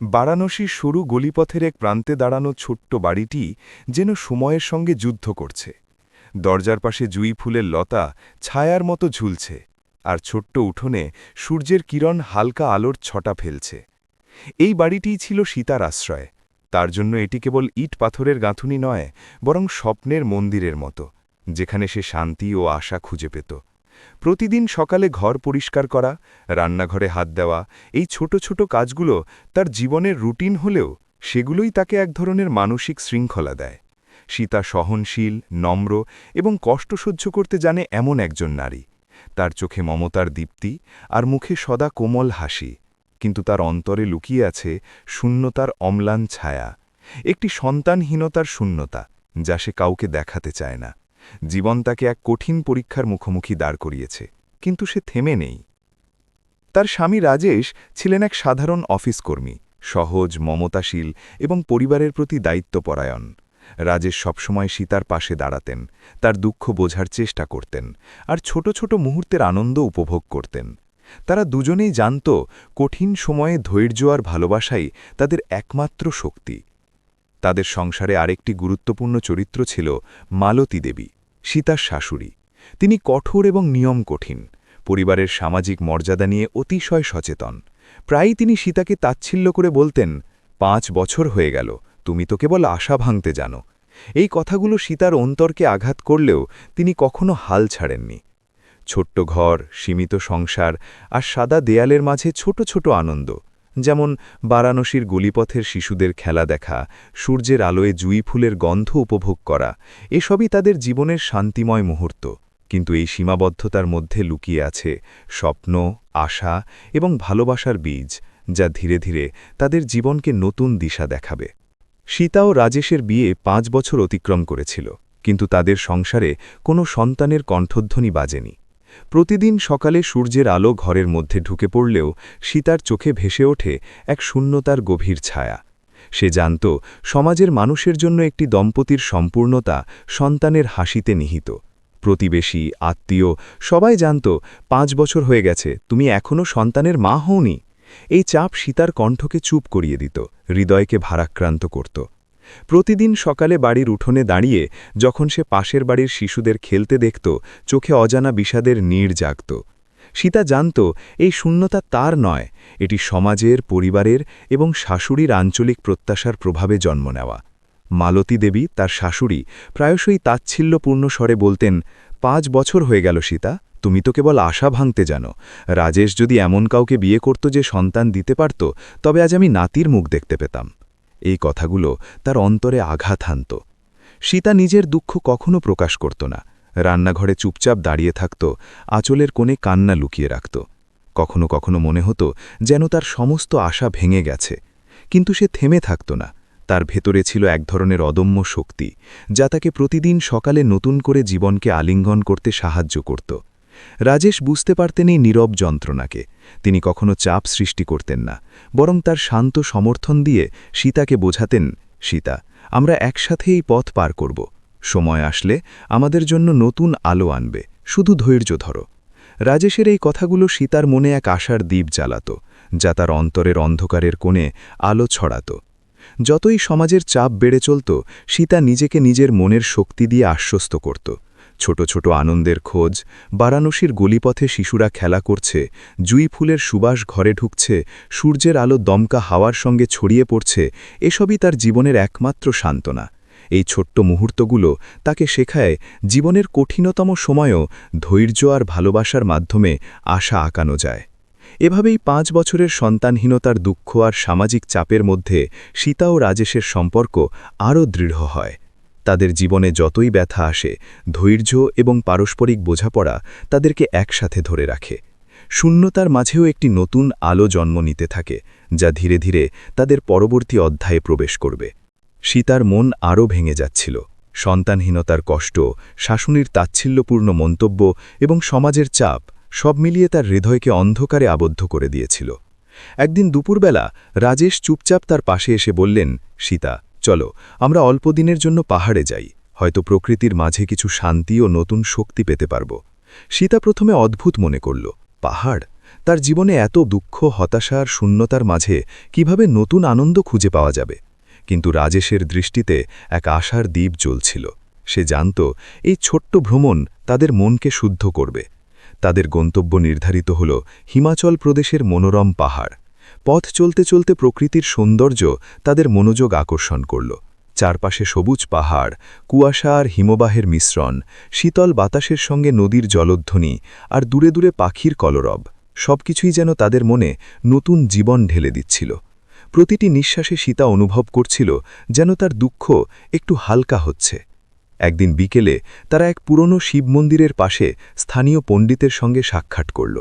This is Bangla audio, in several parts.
বারাণসীর সরু গলিপথের এক প্রান্তে দাঁড়ানো ছোট্ট বাড়িটি যেন সময়ের সঙ্গে যুদ্ধ করছে। দরজার পাশে জুই ফুলের লতা ছায়ার মতো ঝুলছে, আর ছোট্ট উঠোনে সূর্যের কিরণ হালকা আলোর ছটা ফেলছে। এই বাড়িটিই ছিল সীতার আশ্রয়। তার জন্য এটি কেবল ইট পাথরের গাঁথুনি নয়, বরং স্বপ্নের মন্দিরের মতো, যেখানে সে শান্তি ও আশা খুঁজে পেত। প্রতিদিন সকালে ঘর পরিষ্কার করা, রান্নাঘরে হাত দেওয়া, এই ছোট ছোট কাজগুলো তার জীবনের রুটিন হলেও সেগুলোই তাকে এক ধরনের মানসিক শৃঙ্খলা দেয়। সীতা সহনশীল, নম্র এবং কষ্ট সহ্য করতে জানে এমন একজন নারী। তার চোখে মমতার দীপ্তি আর মুখে সদা কোমল হাসি। কিন্তু তার অন্তরে লুকিয়ে আছে শূন্যতার অম্লান ছায়া। একটি সন্তানহীনতার শূন্যতা, যা সে কাউকে দেখাতে চায় না। জীবন তাকে এক কঠিন পরীক্ষার মুখোমুখি দাঁড় করিয়েছে, কিন্তু সে থেমে নেই। তার স্বামী রাজেশ ছিলেন এক সাধারণ অফিস কর্মী, সহজ, মমতাশীল এবং পরিবারের প্রতি দায়িত্বপরায়ণ। রাজেশ সবসময় সীতার পাশে দাঁড়াতেন, তার দুঃখ বোঝার চেষ্টা করতেন আর ছোট ছোট মুহূর্তের আনন্দ উপভোগ করতেন। তারা দুজনেই জানত, কঠিন সময়ে ধৈর্য আর ভালোবাসাই তাদের একমাত্র শক্তি। তাদের সংসারে আরেকটি গুরুত্বপূর্ণ চরিত্র ছিল মালতী দেবী, সীতার শাশুড়ি। তিনি কঠোর এবং নিয়ম কঠিন, পরিবারের সামাজিক মর্যাদা নিয়ে অতিশয় সচেতন। প্রায়ই তিনি সীতাকে তাচ্ছিল্য করে বলতেন, পাঁচ বছর হয়ে গেল, তুমি তো কেবল আশা ভাঙতে জানো। এই কথাগুলো সীতার অন্তরকে আঘাত করলেও তিনি কখনো হাল ছাড়েননি। ছোট্ট ঘর, সীমিত সংসার আর সাদা দেয়ালের মাঝে ছোট ছোট আনন্দ যেমন বারাণসীর গলিপথের শিশুদের খেলা দেখা, সূর্যের আলোয় জুই ফুলের গন্ধ উপভোগ করা, এসবই তাদের জীবনের শান্তিময় মুহূর্ত। কিন্তু এই সীমাবদ্ধতার মধ্যে লুকিয়ে আছে স্বপ্ন, আশা এবং ভালোবাসার বীজ, যা ধীরে ধীরে তাদের জীবনকে নতুন দিশা দেখাবে। সীতা ও রাজেশের বিয়ে পাঁচ বছর অতিক্রম করেছিল, কিন্তু তাদের সংসারে কোনো সন্তানের কণ্ঠধ্বনি বাজেনি। প্রতিদিন সকালে সূর্যের আলো ঘরের মধ্যে ঢুকে পড়লেও সীতার চোখে ভেসে ওঠে এক শূন্যতার গভীর ছায়া। সে জানত, সমাজের মানুষের জন্য একটি দম্পতির সম্পূর্ণতা সন্তানের হাসিতে নিহিত। প্রতিবেশী, আত্মীয়, সবাই জানত, পাঁচ বছর হয়ে গেছে, তুমি এখনও সন্তানের মা হওনি। এই চাপ সীতার কণ্ঠকে চুপ করিয়ে দিত, হৃদয়কে ভারাক্রান্ত করত। প্রতিদিন সকালে বাড়ির উঠোনে দাঁড়িয়ে যখন সে পাশের বাড়ির শিশুদের খেলতে দেখত, চোখে অজানা বিষাদের নীড় জাগত। সীতা জানত, এই শূন্যতা তার নয়, এটি সমাজের, পরিবারের এবং শাশুড়ির আঞ্চলিক প্রত্যাশার প্রভাবে জন্ম নেওয়া। মালতী দেবী, তার শাশুড়ি, প্রায়শই তাচ্ছিল্যপূর্ণ স্বরে বলতেন, পাঁচ বছর হয়ে গেল সীতা, তুমি তো কেবল আশা ভাঙতে জানো। রাজেশ যদি এমন কাউকে বিয়ে করত যে সন্তান দিতে পারত, তবে আজ আমি নাতির মুখ দেখতে পেতাম। এই কথাগুলো তার অন্তরে আঘাত হানত। সীতা নিজের দুঃখ কখনো প্রকাশ করত না। রান্নাঘরে চুপচাপ দাঁড়িয়ে থাকত, আঁচলের কোণে কান্না লুকিয়ে রাখত। কখনো কখনো মনে হতো যেন তার সমস্ত আশা ভেঙে গেছে। কিন্তু সে থেমে থাকত না। তার ভেতরে ছিল এক ধরনের অদম্য শক্তি, যা তাকে প্রতিদিন সকালে নতুন করে জীবনকে আলিঙ্গন করতে সাহায্য করত। রাজেশ বুঝতে পারতেন এই নীরব যন্ত্রণাকে। তিনি কখনো চাপ সৃষ্টি করতেন না, বরং তার শান্ত সমর্থন দিয়ে সীতাকে বোঝাতেন, সীতা, আমরা একসাথে এই পথ পার করব। সময় আসলে আমাদের জন্য নতুন আলো আনবে। শুধু ধৈর্য ধরো। রাজেশের এই কথাগুলো সীতার মনে এক আশার দ্বীপ জ্বালাত, যা তার অন্তরের অন্ধকারের কোণে আলো ছড়াত। যতই সমাজের চাপ বেড়ে চলত, সীতা নিজেকে নিজের মনের শক্তি দিয়ে আশ্বস্ত করত। ছোট ছোট আনন্দের খোঁজ, বারাণসীর গলিপথে শিশুরা খেলা করছে, জুই ফুলের সুবাস ঘরে ঢুকছে, সূর্যের আলো দমকা হাওয়ার সঙ্গে ছড়িয়ে পড়ছে, এসবই তার জীবনের একমাত্র সান্ত্বনা। এই ছোট্ট মুহূর্তগুলো তাকে শেখায় জীবনের কঠিনতম সময়ও ধৈর্য আর ভালোবাসার মাধ্যমে আশা আঁকানো যায়। এভাবেই পাঁচ বছরের সন্তানহীনতার দুঃখ আর সামাজিক চাপের মধ্যে সীতা ও রাজেশের সম্পর্ক আরও দৃঢ় হয়। তাদের জীবনে যতই ব্যথা আসে, ধৈর্য এবং পারস্পরিক বোঝাপড়া তাদেরকে একসাথে ধরে রাখে। শূন্যতার মাঝেও একটি নতুন আলো জন্ম নিতে থাকে, যা ধীরে ধীরে তাদের পরবর্তী অধ্যায়ে প্রবেশ করবে। সীতার মন আরও ভেঙে যাচ্ছিল। সন্তানহীনতার কষ্ট শাশুনির তাচ্ছিল্যপূর্ণ মন্তব্য এবং সমাজের চাপ সব মিলিয়ে তার হৃদয়কে অন্ধকারে আবদ্ধ করে দিয়েছিল। একদিন দুপুরবেলা রাজেশ চুপচাপ তার পাশে এসে বললেন, সীতা চলো, আমরা অল্প দিনের জন্য পাহাড়ে যাই, হয়তো প্রকৃতির মাঝে কিছু শান্তি ও নতুন শক্তি পেতে পারব। সীতা প্রথমে অদ্ভুত মনে করল, পাহাড়? তার জীবনে এত দুঃখ, হতাশা আর শূন্যতার মাঝে কীভাবে নতুন আনন্দ খুঁজে পাওয়া যাবে? কিন্তু রাজেশের দৃষ্টিতে এক আশার দ্বীপ জ্বলছিল। সে জানত, এই ছোট্ট ভ্রমণ তাদের মনকে শুদ্ধ করবে। তাদের গন্তব্য নির্ধারিত হল হিমাচল প্রদেশের মনোরম পাহাড়। পথ চলতে চলতে প্রকৃতির সৌন্দর্য তাদের মনোযোগ আকর্ষণ করল। চারপাশে সবুজ পাহাড়, কুয়াশা আর হিমবাহের মিশ্রণ, শীতল বাতাসের সঙ্গে নদীর জলধ্বনি আর দূরে দূরে পাখির কলরব। সবকিছুই যেন তাদের মনে নতুন জীবন ঢেলে দিচ্ছিল। প্রতিটি নিঃশ্বাসে সীতা অনুভব করছিল যেন তার দুঃখ একটু হালকা হচ্ছে। একদিন বিকেলে তারা এক পুরনো শিব মন্দিরের পাশে স্থানীয় পণ্ডিতের সঙ্গে সাক্ষাৎ করল।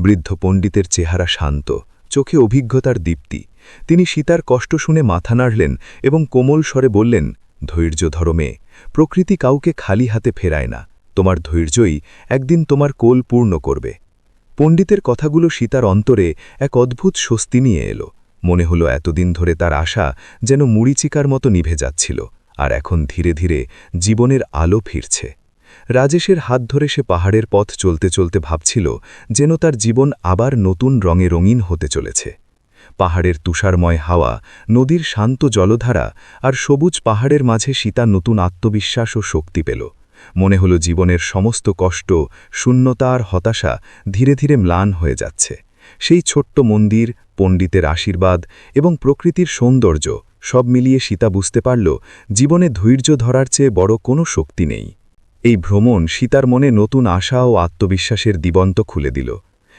বৃদ্ধ পণ্ডিতের চেহারা শান্ত চোখে অভিজ্ঞতার দীপ্তি। তিনি সীতার কষ্ট শুনে মাথা নাড়লেন এবং কোমল স্বরে বললেন, ধৈর্য ধরো মেয়ে, প্রকৃতি কাউকে খালি হাতে ফেরায় না। তোমার ধৈর্যই একদিন তোমার কোল পূর্ণ করবে। পণ্ডিতের কথাগুলো সীতার অন্তরে এক অদ্ভুত স্বস্তি নিয়ে এলো। মনে হলো এতদিন ধরে তার আশা যেন মুড়িচিকার মতো নিভে যাচ্ছিল, আর এখন ধীরে ধীরে জীবনের আলো ফিরছে। রাজেশের হাত ধরে সে পাহাড়ের পথ চলতে চলতে ভাবছিল যেন তার জীবন আবার নতুন রঙে রঙিন হতে চলেছে। পাহাড়ের তুষারময় হাওয়া, নদীর শান্ত জলধারা আর সবুজ পাহাড়ের মাঝে সীতা নতুন আত্মবিশ্বাস ও শক্তি পেল। মনে হলো জীবনের সমস্ত কষ্ট, শূন্যতা আর হতাশা ধীরে ধীরে ম্লান হয়ে যাচ্ছে। সেই ছোট্ট মন্দির, পণ্ডিতের আশীর্বাদ এবং প্রকৃতির সৌন্দর্য সব মিলিয়ে সীতা বুঝতে পারল জীবনে ধৈর্য ধরার চেয়ে বড় কোনো শক্তি নেই। এই ভ্রমণ সীতার মনে নতুন আশা ও আত্মবিশ্বাসের দিবন্ত খুলে দিল।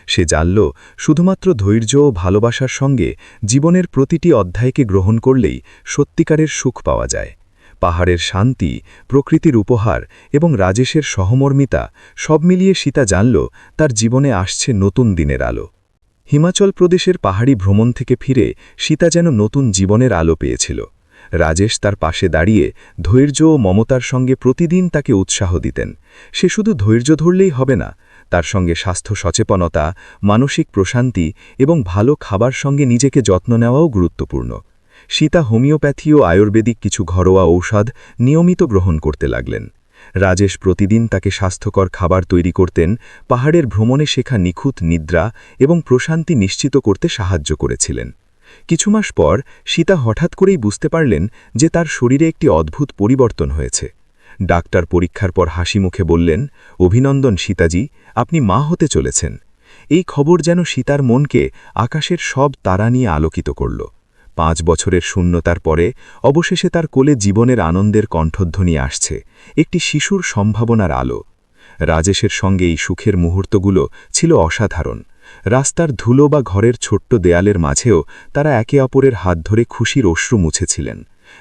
সে জানল, শুধুমাত্র ধৈর্য ও ভালোবাসার সঙ্গে জীবনের প্রতিটি অধ্যায়কে গ্রহণ করলেই সত্যিকারের সুখ পাওয়া যায়। পাহাড়ের শান্তি, প্রকৃতির উপহার এবং রাজেশের সহমর্মিতা সব মিলিয়ে সীতা জানল, তার জীবনে আসছে নতুন দিনের আলো। হিমাচল প্রদেশের পাহাড়ি ভ্রমণ থেকে ফিরে সীতা যেন নতুন জীবনের আলো পেয়েছিল। রাজেশ তার পাশে দাঁড়িয়ে ধৈর্য ও মমতার সঙ্গে প্রতিদিন তাকে উৎসাহ দিতেন। সে শুধু ধৈর্য ধরলেই হবে না, তার সঙ্গে স্বাস্থ্য সচেতনতা, মানসিক প্রশান্তি এবং ভালো খাবার সঙ্গে নিজেকে যত্ন নেওয়াও গুরুত্বপূর্ণ। সীতা হোমিওপ্যাথি ও আয়ুর্বেদিক কিছু ঘরোয়া ঔষধ নিয়মিত গ্রহণ করতে লাগলেন। রাজেশ প্রতিদিন তাকে স্বাস্থ্যকর খাবার তৈরি করতেন, পাহাড়ের ভ্রমণে শেখা নিখুঁত নিদ্রা এবং প্রশান্তি নিশ্চিত করতে সাহায্য করেছিলেন। কিছু মাস পর সীতা হঠাৎ করেই বুঝতে পারলেন যে তার শরীরে একটি অদ্ভুত পরিবর্তন হয়েছে। ডাক্তার পরীক্ষার পর হাসি মুখে বললেন, অভিনন্দন সীতাজি, আপনি মা হতে চলেছেন। এই খবর যেন সীতার মনকে আকাশের সব তারা নিয়ে আলোকিত করল। পাঁচ বছরের শূন্যতার পরে অবশেষে তার কোলে জীবনের আনন্দের কণ্ঠধ্বনি আসছে, একটি শিশুর সম্ভাবনার আলো। রাজেশের সঙ্গে এই সুখের মুহূর্তগুলো ছিল অসাধারণ। রাস্তার ধুলো বা ঘরের ছোট্ট দেয়ালের মাঝেও তারা একে অপরের হাত ধরে খুশির অশ্রু মুছেছিলেন।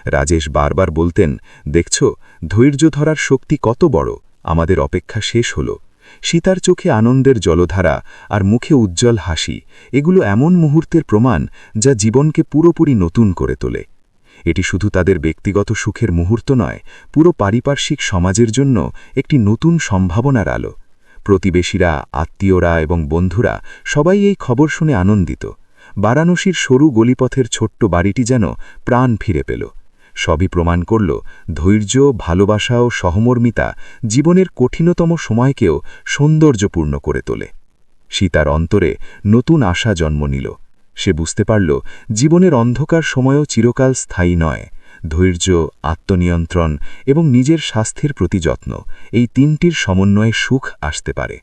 রাজেশ বারবার বলতেন, দেখছ, ধৈর্য ধরার শক্তি কত বড়, আমাদের অপেক্ষা শেষ হল। সীতার চোখে আনন্দের জলধারা আর মুখে উজ্জ্বল হাসি, এগুলো এমন মুহূর্তের প্রমাণ যা জীবনকে পুরোপুরি নতুন করে তোলে। এটি শুধু তাদের ব্যক্তিগত সুখের মুহূর্ত নয়, পুরো পারিপার্শ্বিক সমাজের জন্য একটি নতুন সম্ভাবনার আলো। প্রতিবেশীরা, আত্মীয়রা এবং বন্ধুরা সবাই এই খবর শুনে আনন্দিত। বারাণসীর সরু গলিপথের ছোট্ট বাড়িটি যেন প্রাণ ফিরে পেল। সবই প্রমাণ করল ধৈর্য, ভালোবাসা ও সহমর্মিতা জীবনের কঠিনতম সময়কেও সৌন্দর্যপূর্ণ করে তোলে। সীতার অন্তরে নতুন আশা জন্ম নিল। সে বুঝতে পারল জীবনের অন্ধকার সময়ও চিরকাল স্থায়ী নয়। ধৈর্য, আত্মনিয়ন্ত্রণ এবং নিজের স্বাস্থ্যের প্রতি যত্ন এই তিনটির সমন্বয়ে সুখ আসতে পারে।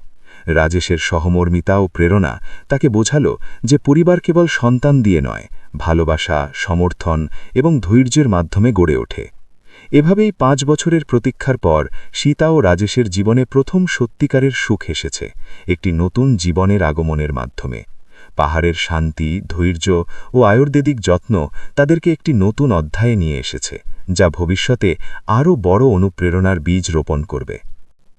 রাজেশের সহমর্মিতা ও প্রেরণা তাকে বোঝালো যে পরিবার কেবল সন্তান দিয়ে নয়, ভালোবাসা, সমর্থন এবং ধৈর্যের মাধ্যমে গড়ে ওঠে। এভাবেই পাঁচ বছরের প্রতীক্ষার পর সীতা ও রাজেশের জীবনে প্রথম সত্যিকারের সুখ এসেছে, একটি নতুন জীবনের আগমনের মাধ্যমে। পাহাড়ের শান্তি, ধৈর্য ও আয়ুর্বেদিক যত্ন তাদেরকে একটি নতুন অধ্যায়ে নিয়ে এসেছে, যা ভবিষ্যতে আরও বড় অনুপ্রেরণার বীজ রোপণ করবে।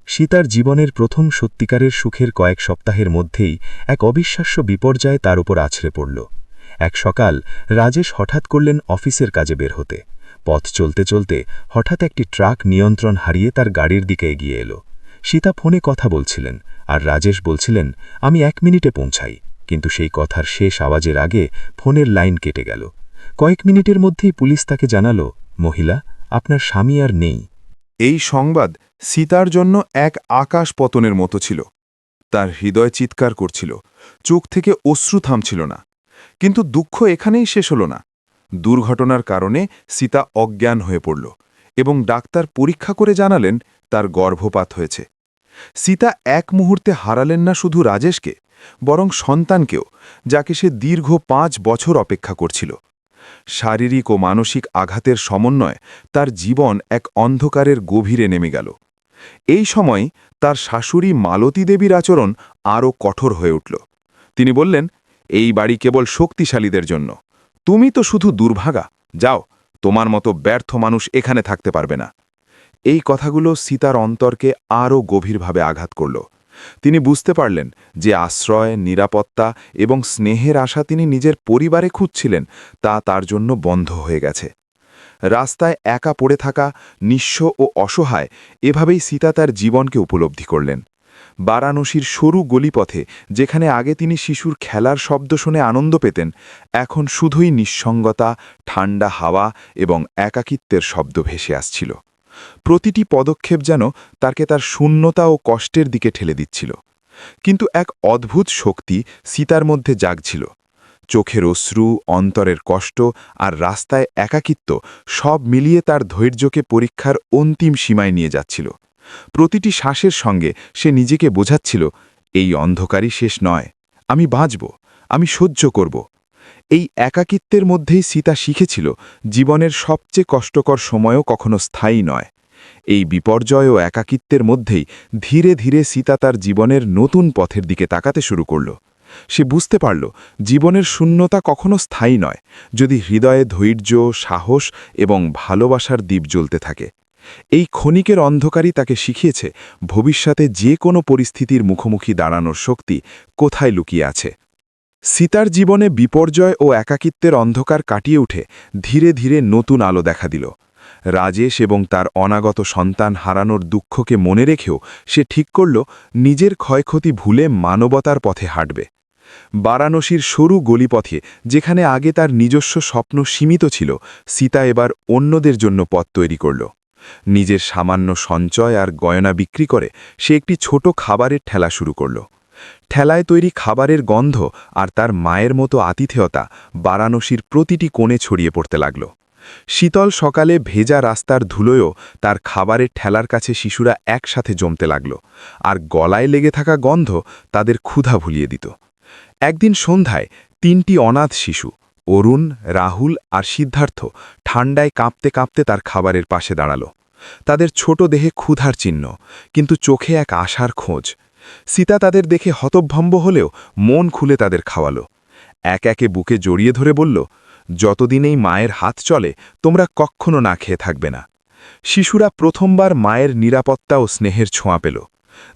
সীতার জীবনের প্রথম সত্যিকারের সুখের কয়েক সপ্তাহের মধ্যেই এক অবিশ্বাস্য বিপর্যয় তার উপর আছড়ে পড়ল। এক সকাল রাজেশ হঠাৎ করলেন অফিসের কাজে বের হতে। পথ চলতে চলতে হঠাৎ একটি ট্রাক নিয়ন্ত্রণ হারিয়ে তার গাড়ির দিকে এগিয়ে এলো। সীতা ফোনে কথা বলছিলেন আর রাজেশ বলছিলেন, আমি এক মিনিটে পৌঁছাই। কিন্তু সেই কথার শেষ আওয়াজের আগে ফোনের লাইন কেটে গেল। কয়েক মিনিটের মধ্যেই পুলিশ তাকে জানালো, মহিলা, আপনার স্বামী আর নেই। এই সংবাদ সীতার জন্য এক আকাশ পতনের মতো ছিল। তার হৃদয় চিৎকার করছিল, চোখ থেকে অশ্রু থামছিল না। কিন্তু দুঃখ এখানেই শেষ হল না। দুর্ঘটনার কারণে সীতা অজ্ঞান হয়ে পড়ল এবং ডাক্তার পরীক্ষা করে জানালেন তার গর্ভপাত হয়েছে। সীতা এক মুহূর্তে হারালেন না শুধু রাজেশকে বরং সন্তানকেও, যাকে সে দীর্ঘ পাঁচ বছর অপেক্ষা করছিল। শারীরিক ও মানসিক আঘাতের সমন্বয় তার জীবন এক অন্ধকারের গভীরে নেমে গেল। এই সময় তার শাশুড়ি মালতী দেবীর আচরণ আরও কঠোর হয়ে উঠল। তিনি বললেন, এই বাড়ি কেবল শক্তিশালীদের জন্য। তুমি তো শুধু দুর্ভাগা। যাও, তোমার মতো ব্যর্থ মানুষ এখানে থাকতে পারবে না। এই কথাগুলো সীতার অন্তরকে আরও গভীরভাবে আঘাত করল। তিনি বুঝতে পারলেন যে আশ্রয়, নিরাপত্তা এবং স্নেহের আশা তিনি নিজের পরিবারে খুঁজছিলেন, তা তার জন্য বন্ধ হয়ে গেছে। রাস্তায় একা পড়ে থাকা, নিঃস্ব ও অসহায়, এভাবেই সীতা তার জীবনকে উপলব্ধি করলেন। বারাণসীর সরু গলিপথে, যেখানে আগে তিনি শিশুর খেলার শব্দ শুনে আনন্দ পেতেন, এখন শুধুই নিঃসঙ্গতা, ঠান্ডা হাওয়া এবং একাকিত্বের শব্দ ভেসে আসছিল। প্রতিটি পদক্ষেপ যেন তাকে তার শূন্যতা ও কষ্টের দিকে ঠেলে দিচ্ছিল। কিন্তু এক অদ্ভুত শক্তি সীতার মধ্যে জাগছিল। চোখের অশ্রু, অন্তরের কষ্ট আর রাস্তায় একাকিত্ব সব মিলিয়ে তার ধৈর্যকে পরীক্ষার অন্তিম সীমায় নিয়ে যাচ্ছিল। প্রতিটি শ্বাসের সঙ্গে সে নিজেকে বোঝাচ্ছিল, এই অন্ধকারই শেষ নয়। আমি বাঁচব। আমি সহ্য করব। এই একাকিত্বের মধ্যেই সীতা শিখেছিল জীবনের সবচেয়ে কষ্টকর সময়ও কখনো স্থায়ী নয়। এই বিপর্যয় ও একাকিত্বের মধ্যেই ধীরে ধীরে সীতা তার জীবনের নতুন পথের দিকে তাকাতে শুরু করল। সে বুঝতে পারল, জীবনের শূন্যতা কখনো স্থায়ী নয়, যদি হৃদয়ে ধৈর্য, সাহস এবং ভালোবাসার দ্বীপ জ্বলতে থাকে। এই ক্ষণিকের অন্ধকারই তাকে শিখিয়েছে, ভবিষ্যতে যে কোনো পরিস্থিতির মুখোমুখি দাঁড়ানোর শক্তি কোথায় লুকিয়ে আছে। সীতার জীবনে বিপর্যয় ও একাকিত্বের অন্ধকার কাটিয়ে উঠে ধীরে ধীরে নতুন আলো দেখা দিল। রাজেশ এবং তার অনাগত সন্তান হারানোর দুঃখকে মনে রেখেও সে ঠিক করল, নিজের ক্ষয়ক্ষতি ভুলে মানবতার পথে হাঁটবে। বারাণসীর সরু গলিপথে, যেখানে আগে তার নিজস্ব স্বপ্ন সীমিত ছিল, সীতা এবার অন্যদের জন্য পথ তৈরি করল। নিজের সামান্য সঞ্চয় আর গয়না বিক্রি করে সে একটি ছোট খাবারের ঠেলা শুরু করল। ঠেলায় তৈরি খাবারের গন্ধ আর তার মায়ের মতো আতিথেয়তা বারাণসীর প্রতিটি কোণে ছড়িয়ে পড়তে লাগল। শীতল সকালে ভেজা রাস্তার ধুলোয়ও তার খাবারের ঠেলার কাছে শিশুরা একসাথে জমতে লাগল আর গলায় লেগে থাকা গন্ধ তাদের ক্ষুধা ভুলিয়ে দিত। একদিন সন্ধ্যায় তিনটি অনাথ শিশু, অরুণ, রাহুল আর সিদ্ধার্থ ঠান্ডায় কাঁপতে কাঁপতে তার খাবারের পাশে দাঁড়াল। তাদের ছোট দেহে ক্ষুধার চিহ্ন, কিন্তু চোখে এক আশার খোঁজ। সীতা তাদের দেখে হতভম্ব হলেও মন খুলে তাদের খাওয়ালো। এক একে বুকে জড়িয়ে ধরে বলল যতদিনেই মায়ের হাত চলে, তোমরা কক্ষণো না খেয়ে থাকবে না। শিশুরা প্রথমবার মায়ের নিরাপত্তা ও স্নেহের ছোঁয়া পেল।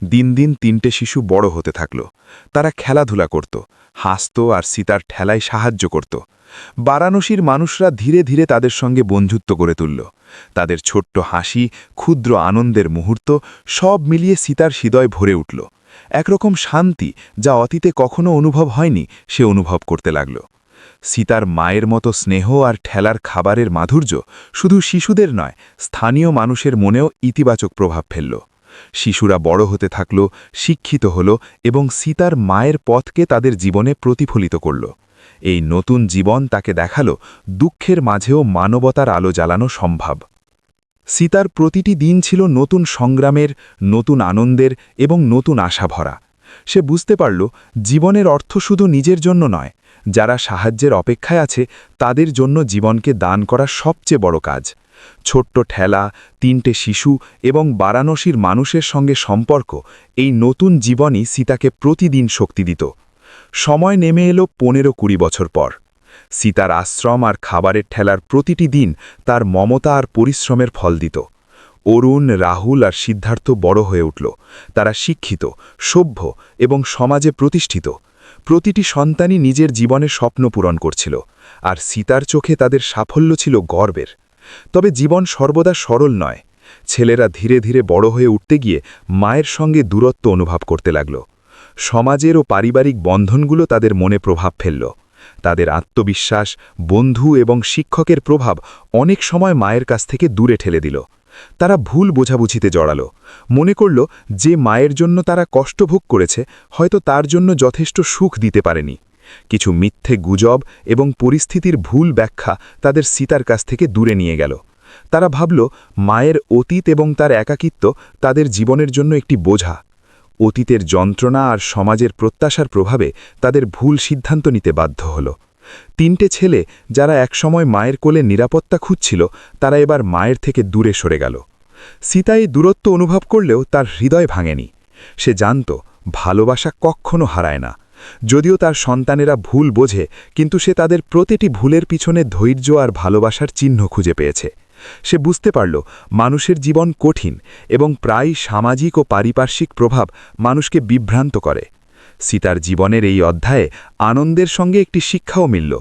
দিন দিন তিনটে শিশু বড় হতে থাকল। তারা খেলাধুলা করত, হাসত আর সীতার ঠেলায় সাহায্য করত। বারাণসীর মানুষরা ধীরে ধীরে তাদের সঙ্গে বন্ধুত্ব করে তুলল। তাদের ছোট্ট হাসি, ক্ষুদ্র আনন্দের মুহূর্ত সব মিলিয়ে সীতার হৃদয় ভরে উঠল। একরকম শান্তি যা অতীতে কখনো অনুভব হয়নি সে অনুভব করতে লাগল। সীতার মায়ের মতো স্নেহ আর ঠেলার খাবারের মাধুর্য শুধু শিশুদের নয়, স্থানীয় মানুষের মনেও ইতিবাচক প্রভাব ফেলল। শিশুরা বড় হতে থাকল, শিক্ষিত হল এবং সীতার মায়ের পথকে তাদের জীবনে প্রতিফলিত করল। এই নতুন জীবন তাকে দেখাল দুঃখের মাঝেও মানবতার আলো জ্বালানো সম্ভব। সীতার প্রতিটি দিন ছিল নতুন সংগ্রামের, নতুন আনন্দের এবং নতুন আশা ভরা সে বুঝতে পারল, জীবনের অর্থ শুধু নিজের জন্য নয়, যারা সাহায্যের অপেক্ষায় আছে, তাদের জন্য জীবনকে দান করা সবচেয়ে বড় কাজ। ছোট্ট ঠেলা, তিনটে শিশু এবং বারাণসীর মানুষের সঙ্গে সম্পর্ক, এই নতুন জীবনই সীতাকে প্রতিদিন শক্তি দিত। সময় নেমে এলো পনেরো কুড়ি বছর পর। সীতার আশ্রম আর খাবারের ঠেলার প্রতিটি দিন তার মমতা আর পরিশ্রমের ফল দিত। অরুণ, রাহুল আর সিদ্ধার্থ বড় হয়ে উঠল। তারা শিক্ষিত, সভ্য এবং সমাজে প্রতিষ্ঠিত। প্রতিটি সন্তানই নিজের জীবনে স্বপ্ন পূরণ করছিল আর সীতার চোখে তাদের সাফল্য ছিল গর্বের। তবে জীবন সর্বদা সরল নয়। ছেলেরা ধীরে ধীরে বড় হয়ে উঠতে গিয়ে মায়ের সঙ্গে দূরত্ব অনুভব করতে লাগল। সমাজের ও পারিবারিক বন্ধনগুলো তাদের মনে প্রভাব ফেলল। তাদের আত্মবিশ্বাস, বন্ধু এবং শিক্ষকের প্রভাব অনেক সময় মায়ের কাছ থেকে দূরে ঠেলে দিল। তারা ভুল বোঝাবুঝিতে জড়ালো। মনে করল যে মায়ের জন্য তারা কষ্ট ভোগ করেছে, হয়তো তার জন্য যথেষ্ট সুখ দিতে পারেনি। কিছু মিথ্যে গুজব এবং পরিস্থিতির ভুল ব্যাখ্যা তাদের সীতার কাছ থেকে দূরে নিয়ে গেল। তারা ভাবল, মায়ের অতীত এবং তার একাকিত্ব তাদের জীবনের জন্য একটি বোঝা। অতীতের যন্ত্রণা আর সমাজের প্রত্যাশার প্রভাবে তাদের ভুল সিদ্ধান্ত নিতে বাধ্য হল। তিনটে ছেলে যারা একসময় মায়ের কোলে নিরাপত্তা খুঁজছিল, তারা এবার মায়ের থেকে দূরে সরে গেল। সীতা এই দূরত্ব অনুভব করলেও তার হৃদয় ভাঙেনি। সে জানত, ভালোবাসা কখনো হারায় না। যদিও তার সন্তানেরা ভুল বোঝে, কিন্তু সে তাদের প্রতিটি ভুলের পিছনে ধৈর্য আর ভালোবাসার চিহ্ন খুঁজে পেয়েছে। সে বুঝতে পারল মানুষের জীবন কঠিন এবং প্রায় সামাজিক ও পারিপার্শ্বিক প্রভাব মানুষকে বিভ্রান্ত করে। সীতার জীবনের এই অধ্যায়ে আনন্দের সঙ্গে একটি শিক্ষাও মিলল।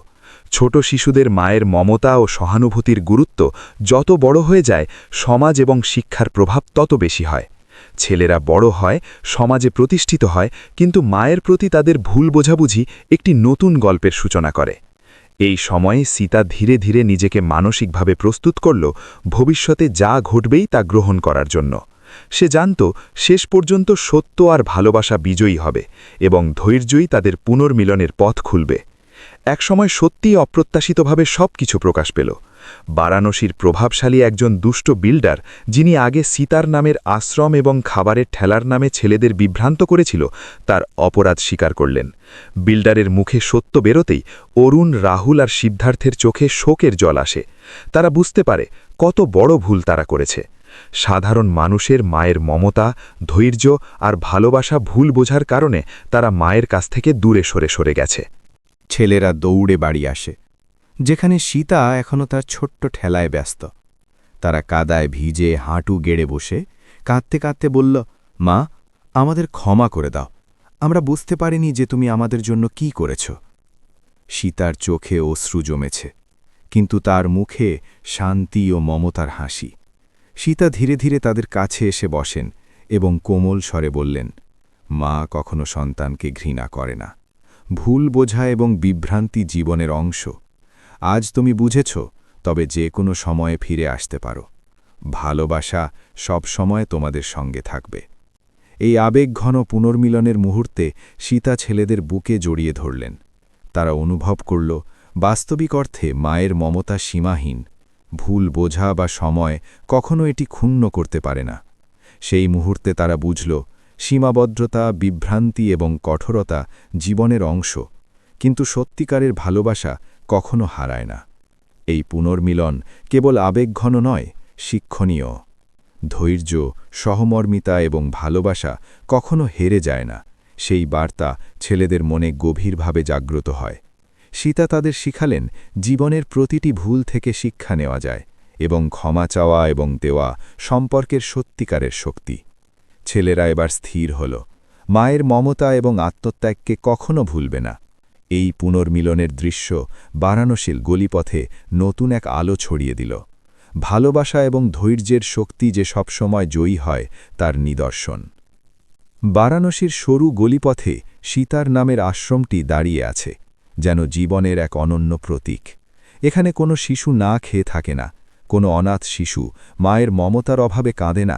ছোট শিশুদের মায়ের মমতা ও সহানুভূতির গুরুত্ব যত বড় হয়ে যায়, সমাজ এবং শিক্ষার প্রভাব তত বেশি হয়। ছেলেরা বড় হয়, সমাজে প্রতিষ্ঠিত হয়, কিন্তু মায়ের প্রতি তাদের ভুল বোঝাবুঝি একটি নতুন গল্পের সূচনা করে। এই সময়ে সীতা ধীরে ধীরে নিজেকে মানসিকভাবে প্রস্তুত করল ভবিষ্যতে যা ঘটবেই তা গ্রহণ করার জন্য। সে জানত শেষ পর্যন্ত সত্য আর ভালোবাসা বিজয়ী হবে এবং ধৈর্যই তাদের পুনর্মিলনের পথ খুলবে। একসময় সত্যিই অপ্রত্যাশিতভাবে সব কিছু প্রকাশ পেল। বারাণসীর প্রভাবশালী একজন দুষ্ট বিল্ডার, যিনি আগে সীতার নামের আশ্রম এবং খাবারের ঠেলার নামে ছেলেদের বিভ্রান্ত করেছিল, তার অপরাধ স্বীকার করলেন। বিল্ডারের মুখে সত্য বেরোতেই অরুণ, রাহুল আর সিদ্ধার্থের চোখে শোকের জল আসে। তারা বুঝতে পারে কত বড় ভুল তারা করেছে। সাধারণ মানুষের মায়ের মমতা, ধৈর্য আর ভালোবাসা ভুল বোঝার কারণে তারা মায়ের কাছ থেকে দূরে সরে সরে গেছে। ছেলেরা দৌড়ে বাড়ি আসে। যেখানে সীতা এখনও তার ছোট্ট ঠেলায় ব্যস্ত। তারা কাদায় ভিজে হাঁটু গেড়ে বসে কাঁদতে কাঁদতে বলল, মা, আমাদের ক্ষমা করে দাও। আমরা বুঝতে পারিনি যে তুমি আমাদের জন্য কি করেছ। সীতার চোখে অশ্রু জমেছে, কিন্তু তার মুখে শান্তি ও মমতার হাসি। সীতা ধীরে ধীরে তাদের কাছে এসে বসেন এবং কোমল স্বরে বললেন, মা কখনো সন্তানকে ঘৃণা করে না। ভুল বোঝা এবং বিভ্রান্তি জীবনের অংশ। আজ তুমি বুঝেছ, তবে যে কোনো সময়ে ফিরে আসতে পারো। ভালোবাসা সব সময় তোমাদের সঙ্গে থাকবে। এই আবেগঘন পুনর্মিলনের মুহূর্তে সীতা ছেলেদের বুকে জড়িয়ে ধরলেন। তারা অনুভব করল, বাস্তবিক অর্থে মায়ের মমতা সীমাহীন। ভুল বোঝা বা সময় কখনো এটি ক্ষুণ্ণ করতে পারে না। সেই মুহূর্তে তারা বুঝল, সীমাবদ্ধতা, বিভ্রান্তি এবং কঠোরতা জীবনের অংশ। কিন্তু সত্যিকারের ভালোবাসা কখনো হারায় না। এই পুনর্মিলন কেবল আবেগঘন নয়, শিক্ষণীয়। ধৈর্য, সহমর্মিতা এবং ভালোবাসা কখনো হেরে যায় না। সেই বার্তা ছেলেদের মনে গভীরভাবে জাগ্রত হয়। সীতা তাদের শিখালেন জীবনের প্রতিটি ভুল থেকে শিক্ষা নেওয়া যায় এবং ক্ষমা চাওয়া এবং দেওয়া সম্পর্কের সত্যিকারের শক্তি। ছেলেরা এবার স্থির হল। মায়ের মমতা এবং আত্মত্যাগকে কখনো ভুলবে না। এই পুনর্মিলনের দৃশ্য বারাণসীল গলিপথে নতুন এক আলো ছড়িয়ে দিল। ভালোবাসা এবং ধৈর্যের শক্তি যে সবসময় জয়ী হয়, তার নিদর্শন। বারাণসীর সরু গলিপথে সীতার নামের আশ্রমটি দাঁড়িয়ে আছে, যেন জীবনের এক অনন্য প্রতীক। এখানে কোনো শিশু না খেয়ে থাকে না, কোনো অনাথ শিশু মায়ের মমতার অভাবে কাঁদে না।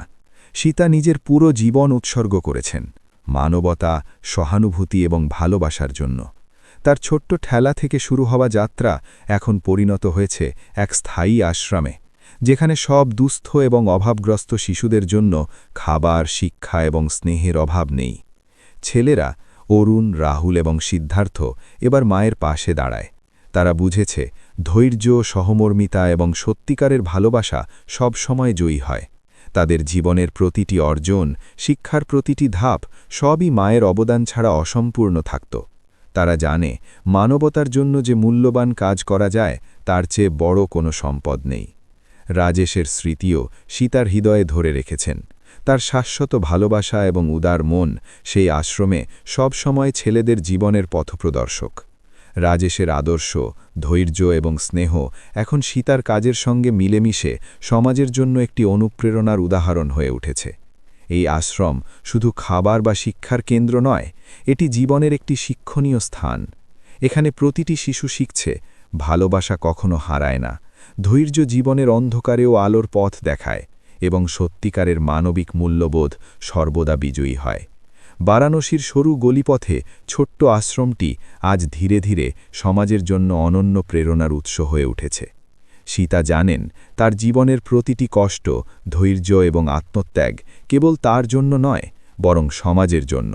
সীতা নিজের পুরো জীবন উৎসর্গ করেছেন, মানবতা, সহানুভূতি এবং ভালোবাসার জন্য। তার ছোট্ট ঠেলা থেকে শুরু হওয়া যাত্রা এখন পরিণত হয়েছে এক স্থায়ী আশ্রমে, যেখানে সব দুস্থ এবং অভাবগ্রস্ত শিশুদের জন্য খাবার, শিক্ষা এবং স্নেহের অভাব নেই। ছেলেরা অরুণ, রাহুল এবং সিদ্ধার্থ এবার মায়ের পাশে দাঁড়ায়। তারা বুঝেছে, ধৈর্য, সহমর্মিতা এবং সত্যিকারের ভালোবাসা সব সময় জয়ী হয়। তাদের জীবনের প্রতিটি অর্জন, শিক্ষার প্রতিটি ধাপ সবই মায়ের অবদান ছাড়া অসম্পূর্ণ থাকত। তারা জানে, মানবতার জন্য যে মূল্যবান কাজ করা যায়, তার চেয়ে বড় কোনো সম্পদ নেই। রাজেশের স্মৃতিও সীতার হৃদয়ে ধরে রেখেছেন। তার শাশ্বত ভালোবাসা এবং উদার মন সেই আশ্রমে সব সময় ছেলেদের জীবনের পথপ্রদর্শক। রাজেশের আদর্শ, ধৈর্য এবং স্নেহ এখন সীতার কাজের সঙ্গে মিলেমিশে সমাজের জন্য একটি অনুপ্রেরণার উদাহরণ হয়ে উঠেছে। এই আশ্রম শুধু খাবার বা শিক্ষার কেন্দ্র নয়, এটি জীবনের একটি শিক্ষণীয় স্থান। এখানে প্রতিটি শিশু শিখছে, ভালোবাসা কখনো হারায় না, ধৈর্য জীবনের অন্ধকারেও আলোর পথ দেখায় এবং সত্যিকারের মানবিক মূল্যবোধ সর্বদা বিজয়ী হয়। বারাণসীর সরু গলিপথে ছোট্ট আশ্রমটি আজ ধীরে ধীরে সমাজের জন্য অনন্য প্রেরণার উৎস হয়ে উঠেছে। সীতা জানেন, তার জীবনের প্রতিটি কষ্ট, ধৈর্য এবং আত্মত্যাগ কেবল তার জন্য নয়, বরং সমাজের জন্য।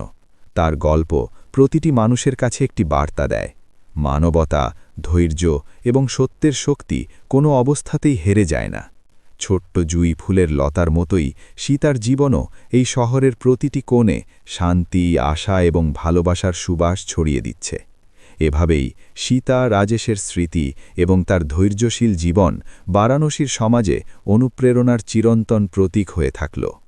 তার গল্প প্রতিটি মানুষের কাছে একটি বার্তা দেয়। মানবতা, ধৈর্য এবং সত্যের শক্তি কোনো অবস্থাতেই হেরে যায় না। ছোট্ট জুই ফুলের লতার মতোই সীতার জীবনও এই শহরের প্রতিটি কোণে শান্তি, আশা এবং ভালোবাসার সুবাস ছড়িয়ে দিচ্ছে। এভাবেই সীতা রাজেশের স্মৃতি এবং তার ধৈর্যশীল জীবন বারাণসীর সমাজে অনুপ্রেরণার চিরন্তন প্রতীক হয়ে থাকল।